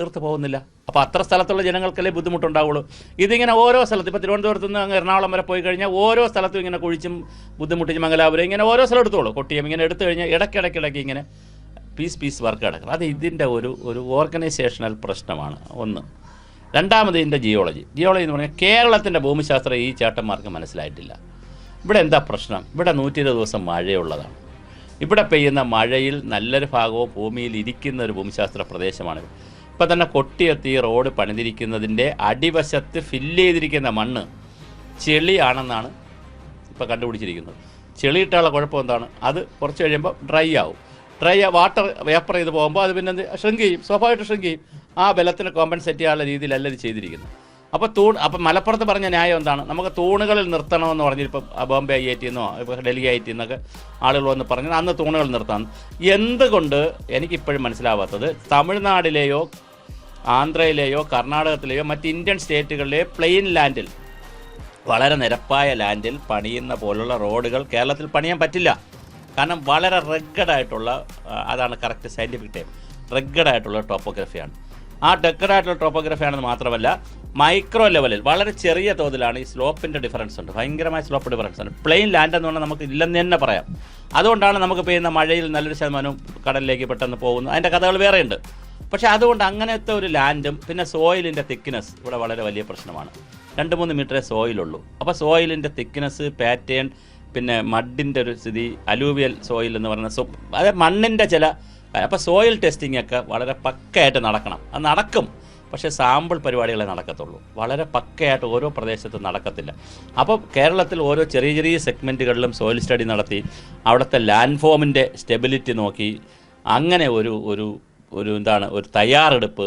തീർത്ത് പോകുന്നില്ല. അപ്പോൾ അത്ര സ്ഥലത്തുള്ള ജനങ്ങൾക്കല്ലേ ബുദ്ധിമുട്ടുണ്ടാവുള്ളൂ. ഇതിങ്ങനെ ഓരോ സ്ഥലത്ത് ഇപ്പോൾ തിരുവനന്തപുരത്ത് നിന്ന് എറണാകുളം വരെ പോയി കഴിഞ്ഞാൽ ഓരോ സ്ഥലത്തും ഇങ്ങനെ കുഴിച്ചും ബുദ്ധിമുട്ടിച്ച് മംഗലാപുരം ഇങ്ങനെ ഓരോ സ്ഥലം എടുത്തോളൂ. കൊട്ടിയം ഇങ്ങനെ എടുത്തു കഴിഞ്ഞാൽ ഇടയ്ക്കിടയ്ക്കിടയ്ക്ക് ഇങ്ങനെ പീസ് പീസ് വർക്ക് കിടക്കണം അത് ഇതിന്റെ ഒരു ഒരു ഓർഗനൈസേഷണൽ പ്രശ്നമാണ്. ഒന്ന്. രണ്ടാമത് ഇതിന്റെ ജിയോളജി ജിയോളജി എന്ന് പറഞ്ഞാൽ കേരളത്തിന്റെ ഭൂമിശാസ്ത്രം ഈ ചേട്ടന്മാർക്ക് മനസ്സിലായിട്ടില്ല. ഇവിടെ എന്താ പ്രശ്നം? ഇവിടെ നൂറ്റി ഇരുപത് ദിവസം മഴയുള്ളതാണ്. ഇവിടെ പെയ്യുന്ന മഴയിൽ നല്ലൊരു ഭാഗവും ഭൂമിയിൽ ഇരിക്കുന്ന ഒരു ഭൂമിശാസ്ത്ര പ്രദേശമാണ്. ഇപ്പം തന്നെ കൊട്ടിയെത്തി റോഡ് പണിതിരിക്കുന്നതിന്റെ അടിവശത്ത് ഫില്ല് ചെയ്തിരിക്കുന്ന മണ്ണ് ചെളിയാണെന്നാണ് ഇപ്പോൾ കണ്ടുപിടിച്ചിരിക്കുന്നത്. ചെളിയിട്ടാനുള്ള കുഴപ്പം എന്താണ്? അത് കുറച്ച് കഴിയുമ്പോൾ ഡ്രൈ ആവും. ഡ്രൈ വാട്ടർ വേപ്പർ ചെയ്ത് പോകുമ്പോൾ അത് പിന്നെ ഷ്രിങ്ക് ചെയ്യും? സ്വാഭാവികമായിട്ട് ഷ്രിങ്ക് ചെയ്യും. ആ ബലത്തിന് കോമ്പൻസേറ്റ് ചെയ്യാനുള്ള രീതിയിലല്ല ഇത് ചെയ്തിരിക്കുന്നത്. അപ്പോൾ തൂൺ അപ്പം മലപ്പുറത്ത് പറഞ്ഞ ന്യായം എന്താണ്? നമുക്ക് തൂണുകളിൽ നിർത്തണമെന്ന് പറഞ്ഞിപ്പം ബോംബെ ഐ ഐ ടി എന്നോ ഇപ്പോൾ ഡൽഹി ഐ ടി എന്നൊക്കെ ആളുകൾ വന്ന് പറഞ്ഞാൽ അന്ന് തൂണുകൾ നിർത്താം എന്തുകൊണ്ട് എനിക്കിപ്പോഴും മനസ്സിലാവാത്തത്? തമിഴ്നാടിലെയോ ആന്ധ്രയിലെയോ കർണാടകത്തിലെയോ മറ്റ് ഇന്ത്യൻ സ്റ്റേറ്റുകളിലെ പ്ലെയിൻ ലാൻഡിൽ വളരെ നിരപ്പായ ലാൻഡിൽ പണിയുന്ന പോലുള്ള റോഡുകൾ കേരളത്തിൽ പണിയാൻ പറ്റില്ല. കാരണം വളരെ റെഗഡായിട്ടുള്ള അതാണ് കറക്റ്റ് സയന്റിഫിക് ടൈം റെഗഡായിട്ടുള്ള ടോപ്പോഗ്രഫിയാണ് ആ ഡെക്കഡായിട്ടുള്ള ടോപ്പോഗ്രഫി ആണെന്ന് മാത്രമല്ല മൈക്രോ ലെവലിൽ വളരെ ചെറിയ തോതിലാണ് ഈ സ്ലോപ്പിന്റെ ഡിഫറൻസ് ഉണ്ട്. ഭയങ്കരമായ സ്ലോപ്പ് ഡിഫറൻസ് ഉണ്ട് പ്ലെയിൻ ലാൻഡ് എന്ന് പറഞ്ഞാൽ നമുക്ക് ഇല്ലെന്ന് തന്നെ പറയാം. അതുകൊണ്ടാണ് നമുക്ക് പെയ്യുന്ന മഴയിൽ നല്ലൊരു ശതമാനം കടലിലേക്ക് പെട്ടെന്ന് പോകുന്നത്. അതിന്റെ കഥകൾ വേറെയുണ്ട്. പക്ഷേ അതുകൊണ്ട് അങ്ങനത്തെ ഒരു ലാൻഡും പിന്നെ സോയിലിന്റെ തിക്നെസ് ഇവിടെ വളരെ വലിയ പ്രശ്നമാണ്. രണ്ട് മൂന്ന് മീറ്ററേ സോയിലുള്ളൂ. അപ്പോൾ സോയിലിന്റെ തിക്നെസ് പാറ്റേൺ പിന്നെ മഡിന്റെ ഒരു സ്ഥിതി അലൂവിയൽ സോയിൽ എന്ന് പറയുന്ന സോ അതായത് മണ്ണിന്റെ ചില അപ്പോൾ സോയിൽ ടെസ്റ്റിംഗ് ഒക്കെ വളരെ പക്കയായിട്ട് നടക്കണം. അത് നടക്കും പക്ഷേ സാമ്പിൾ പരിപാടികളെ നടക്കത്തുള്ളൂ. വളരെ പക്കയായിട്ട് ഓരോ പ്രദേശത്തും നടക്കത്തില്ല. അപ്പോൾ കേരളത്തിൽ ഓരോ ചെറിയ ചെറിയ സെഗ്മെന്റുകളിലും സോയിൽ സ്റ്റഡി നടത്തി അവിടുത്തെ ലാൻഡ് ഫോമിന്റെ സ്റ്റെബിലിറ്റി നോക്കി അങ്ങനെ ഒരു ഒരു ഒരു എന്താണ് ഒരു തയ്യാറെടുപ്പ്